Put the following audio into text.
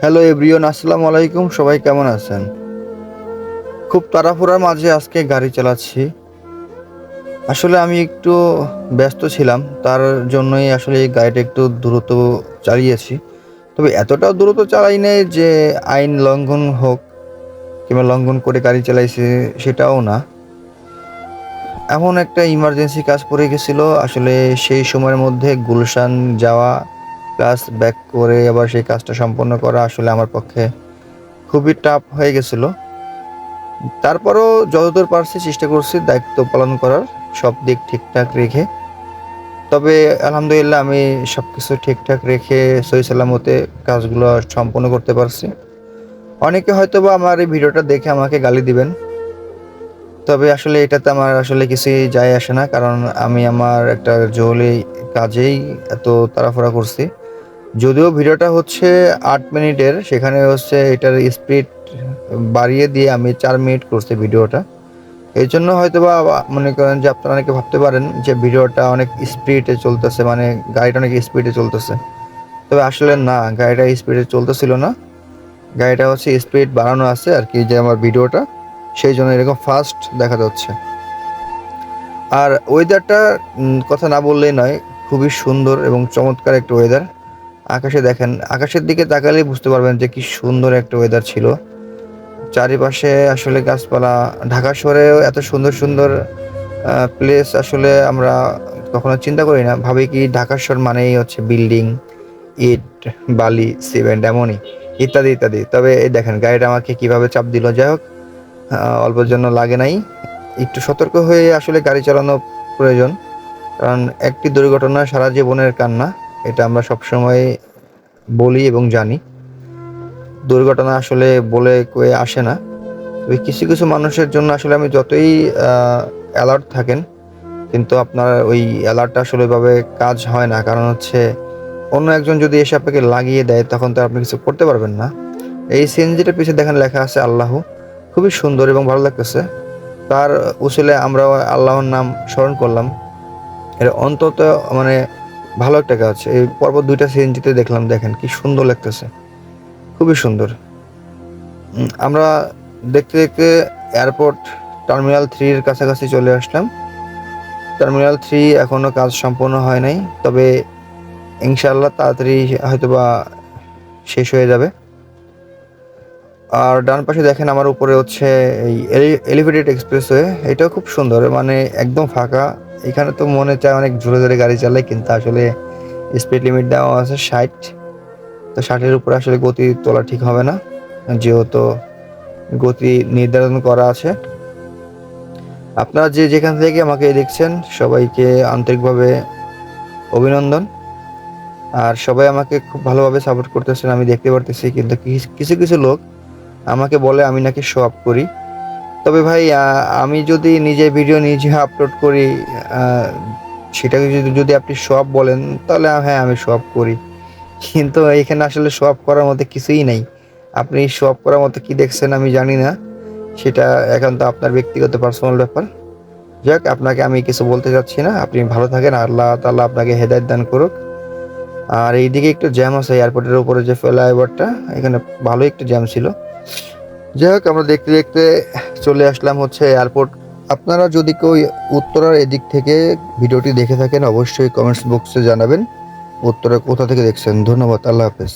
Hello everyone আসসালামু আলাইকুম সবাই কেমন আছেন? খুব তাড়াহুড়ার মাঝে আজকে গাড়ি চালাচ্ছি। আসলে আমি একটু ব্যস্ত ছিলাম, তার জন্যই আসলে এই গাড়িটা একটু দ্রুত চালিয়েছি। তবে এতটাও দ্রুত চালাই নাই যে আইন লঙ্ঘন হোক কিংবা লঙ্ঘন করে গাড়ি চালাইছে সেটাও না। এমন একটা ইমার্জেন্সি কাজ পড়ে গেছিল। আসলে সেই সময়ের মধ্যে গুলশান যাওয়া প্লাস ব্যাক করে আবার সেই কাজটা সম্পন্ন করা আসলে আমার পক্ষে খুবই টাফ হয়ে গেছিল। তারপরও যতদূর পারছি চেষ্টা করছি দায়িত্ব পালন করার, সব দিক ঠিকঠাক রেখে। তবে আলহামদুলিল্লাহ আমি সব কিছু ঠিকঠাক রেখে সহি সালামতে কাজগুলো সম্পন্ন করতে পারছি। অনেকে হয়তো বা আমার এই ভিডিওটা দেখে আমাকে গালি দিবেন। তবে আসলে এটাতে আমার আসলে কিছুই যায় আসে না, কারণ আমি আমার একটা জরুরি কাজেই এত তাড়াহুড়া করছি। যদিও ভিডিওটা হচ্ছে আট মিনিটের, সেখানে হচ্ছে এটার স্পিড বাড়িয়ে দিয়ে আমি চার মিনিট করছি ভিডিওটা। এই জন্য হয়তো বা মনে করেন যে আপনারা অনেকে ভাবতে পারেন যে ভিডিওটা অনেক স্পিডে চলতেছে মানে গাড়িটা অনেক স্পিডে চলতেছে। তবে আসলে না, গাড়িটা স্পিডে চলতেছিল না। গাড়িটা হচ্ছে স্পিড বাড়ানো আছে আর কি, যে আমার ভিডিওটা। সেই জন্য এরকম ফাস্ট দেখা যাচ্ছে। আর ওয়েদারটা কথা না বললেই নয়, খুবই সুন্দর এবং চমৎকার একটা ওয়েদার আকাশে দেখেন, আকাশের দিকে তাকালেই বুঝতে পারবেন যে কি সুন্দর একটা ওয়েদার ছিল। চারিপাশে আসলে গাছপালা, ঢাকা শহরেও এত সুন্দর সুন্দর প্লেস আসলে আমরা কখনো চিন্তা করি না। ভাবি কি ঢাকা শহর মানেই হচ্ছে বিল্ডিং ইট, বালি সিমেন্ট এমনই, ইত্যাদি ইত্যাদি। তবে এই দেখেন গাড়িটা আমাকে কীভাবে চাপ দিল। যাই হোক অল্পের জন্য লাগে নাই। একটু সতর্ক হয়ে আসলে গাড়ি চালানো প্রয়োজন, কারণ একটি দুর্ঘটনা সারা জীবনের কান্না। এটা আমরা সবসময় বলি এবং জানি। দুর্ঘটনা আসলে বলে কয়ে আসে না। তবে কিছু কিছু মানুষের জন্য আসলে আমি যতই অ্যালার্ট থাকেন, কিন্তু আপনার ওই অ্যালার্টটা আসলে ওইভাবে কাজ হয় না। কারণ হচ্ছে, অন্য একজন যদি এসে আপনাকে লাগিয়ে দেয়, তখন তো আপনি কিছু করতে পারবেন না। এই সিএনজিটার পিছিয়ে দেখেন লেখা আছে আল্লাহ। খুবই সুন্দর এবং ভালো লাগতেছে। তার উসিলে আমরা আল্লাহর নাম স্মরণ করলাম। এটা অন্তত মানে ভালো একটা কাজ এই পরপর দুইটা সিএনজিতে দেখলাম, দেখেন কি সুন্দর লাগতেছে। খুবই সুন্দর। আমরা দেখতে দেখতে এয়ারপোর্ট টার্মিনাল থ্রির কাছাকাছি চলে আসলাম। টার্মিনাল থ্রি এখনও কাজ সম্পূর্ণ হয় নাই, তবে ইনশাল্লাহ তাড়াতাড়ি হয়তোবা শেষ হয়ে যাবে। আর ডান পাশে দেখেন আমার উপরে হচ্ছে এই এলিভেটেড এক্সপ্রেসওয়ে, এটাও খুব সুন্দর মানে একদম ফাঁকা। এখানে তো মনে চায় অনেক জোরে জোরে গাড়ি চালাই কিন্তু আসলে স্পিড লিমিট দেওয়া আছে ষাট। তো ষাটের উপরে আসলে গতি তোলা ঠিক হবে না, যেহেতু গতি নির্ধারণ করা আছে। আপনারা যে যেখান থেকে আমাকে দেখছেন, সবাইকে আন্তরিকভাবে অভিনন্দন। আর সবাই আমাকে খুব ভালোভাবে সাপোর্ট করতেছেন, আমি দেখতে পারতেছি, কিন্তু কিছু কিছু লোক আমাকে বলে আমি নাকি শো আপ করি। তবে ভাই আমি যদি নিজে ভিডিও নিজে আপলোড করি সেটাকে যদি যদি আপনি সব বলেন, তাহলে হ্যাঁ আমি সব করি। কিন্তু এখানে আসলে সব করার মতো কিছুই নাই। আপনি সব করার মতো কি দেখছেন আমি জানি না। সেটা একান্ত আপনার ব্যক্তিগত পার্সোনাল ব্যাপার। যাক, আপনাকে আমি কিছু বলতে চাচ্ছি না। আপনি ভালো থাকেন, আল্লাহ তাআলা আপনাকে হেদায়ত দান করুক। আর এইদিকে একটু জ্যাম আছে এয়ারপোর্টের উপরে যে ফ্লাইওভারটা এখানে ভালো একটু জ্যাম ছিল। যাই হোক, আমরা দেখতে দেখতে চলে আসলাম হচ্ছে এয়ারপোর্ট আপনারা যদি কেউ উত্তরার এদিক থেকে ভিডিওটি দেখে থাকেন, অবশ্যই কমেন্টস বক্সে জানাবেন। উত্তরা কোথা থেকে দেখছেন? ধন্যবাদ, আল্লাহ হাফেজ।